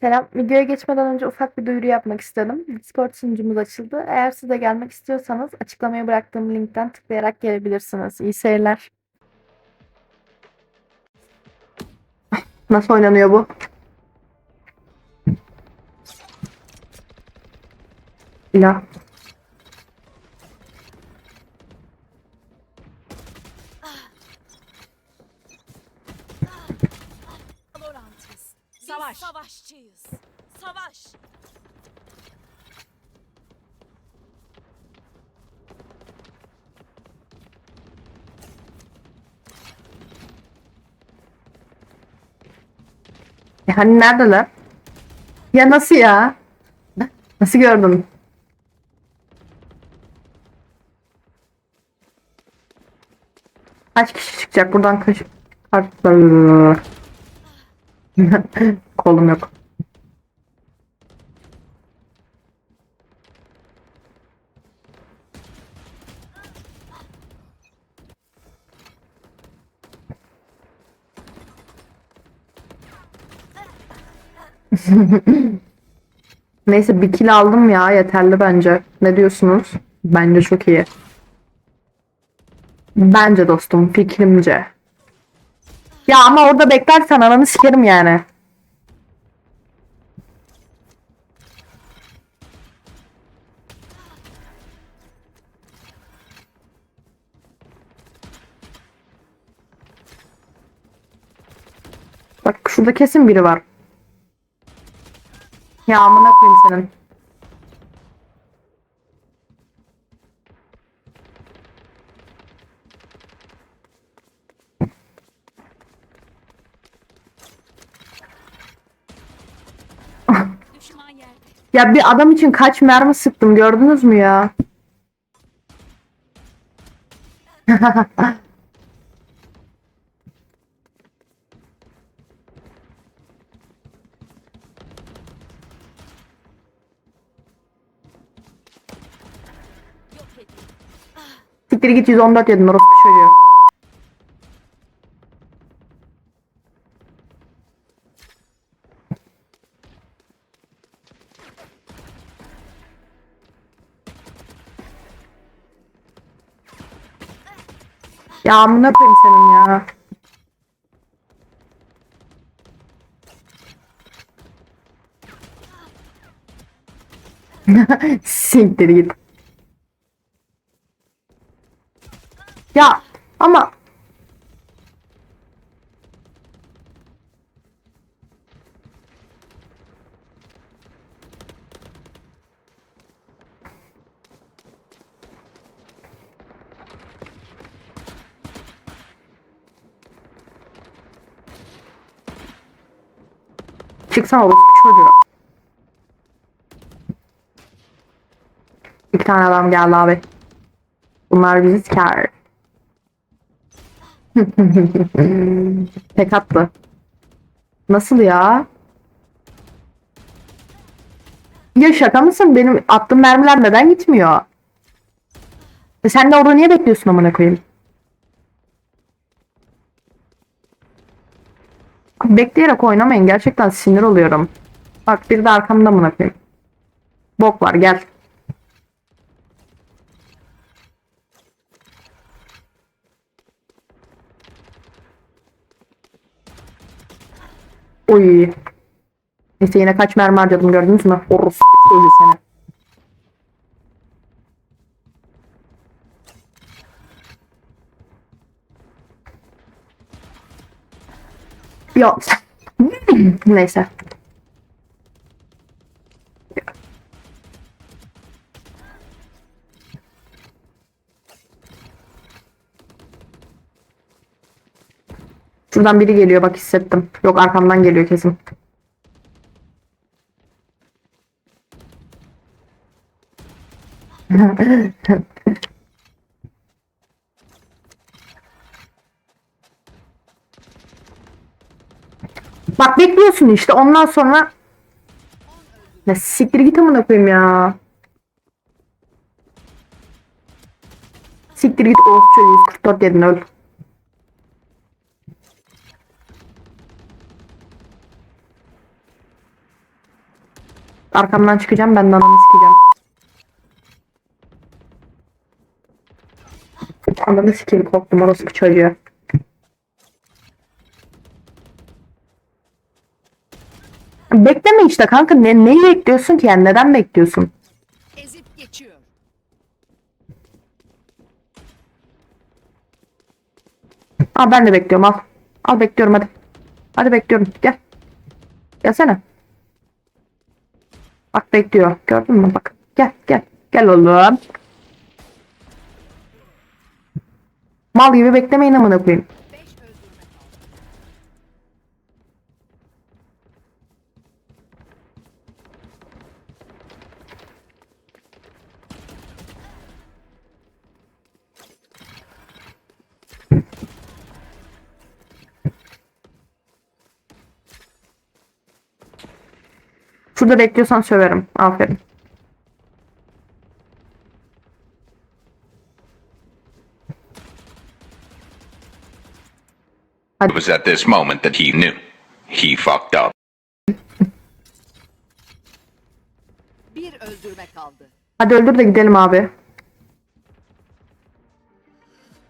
Selam. Videoya geçmeden önce ufak bir duyuru yapmak istedim. Discord sunucumuz açıldı. Eğer siz de gelmek istiyorsanız açıklamaya bıraktığım linkten tıklayarak gelebilirsiniz. İyi seyirler. Nasıl oynanıyor bu? Ya. Savaş. Biz savaşçıyız. Savaş. E hani neredeler? Ya nasıl ya? Nasıl gördün? Kaç kişi çıkacak buradan kaç kartlar? Kolum yok. Neyse bir kill aldım ya yeterli bence. Ne diyorsunuz? Bence çok iyi. Bence dostum fikrimce. Ya ama orada beklersen ananı sikerim yani. Bak şurada kesin biri var. Ya amına koyayım senin. Ya bir adam için kaç mermi sıktım gördünüz mü ya? Siktir git 114 yedin orospu çocuğu. Ya amına koyayım senin ya. Siktir git. Ya ama Çıksana orospu çocuğu. İki tane adam geldi abi. Bunlar bizi siker. Tek attı. Nasıl ya? Ya şaka mısın? Benim attığım mermiler neden gitmiyor? E sen de orada niye bekliyorsun amına koyayım? Bekleyerek oynamayın. Gerçekten sinir oluyorum. Bak bir de arkamda amına koyayım. Bok var gel. Oy. Neyse yine kaç mermi harcadım gördünüz mü? Öldü seni. Ya. Neyse. Şuradan biri geliyor bak hissettim. Yok arkamdan geliyor kesin. Bak bekliyorsun işte ondan sonra ne siktir git amına koyayım ya. Siktir git Oğuz çocuğu 144 yedin öl. Arkamdan çıkacağım ben de ananı sikeceğim. Ananı sikeyim korktum orospu çocuğu. Bekleme işte kanka ne, neyi bekliyorsun ki yani neden bekliyorsun? Ezip geçiyor. Al ben de bekliyorum al. Al bekliyorum hadi. Hadi bekliyorum gel. Gelsene. Bak bekliyor. Gördün mü bak. Gel gel. Gel oğlum. Mal gibi beklemeyin amına koyayım. Şurada bekliyorsan söverim. Aferin. It was at this moment that he knew. He fucked up. Bir öldürme kaldı. Hadi öldür de gidelim abi.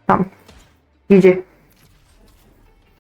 Tamam. GG.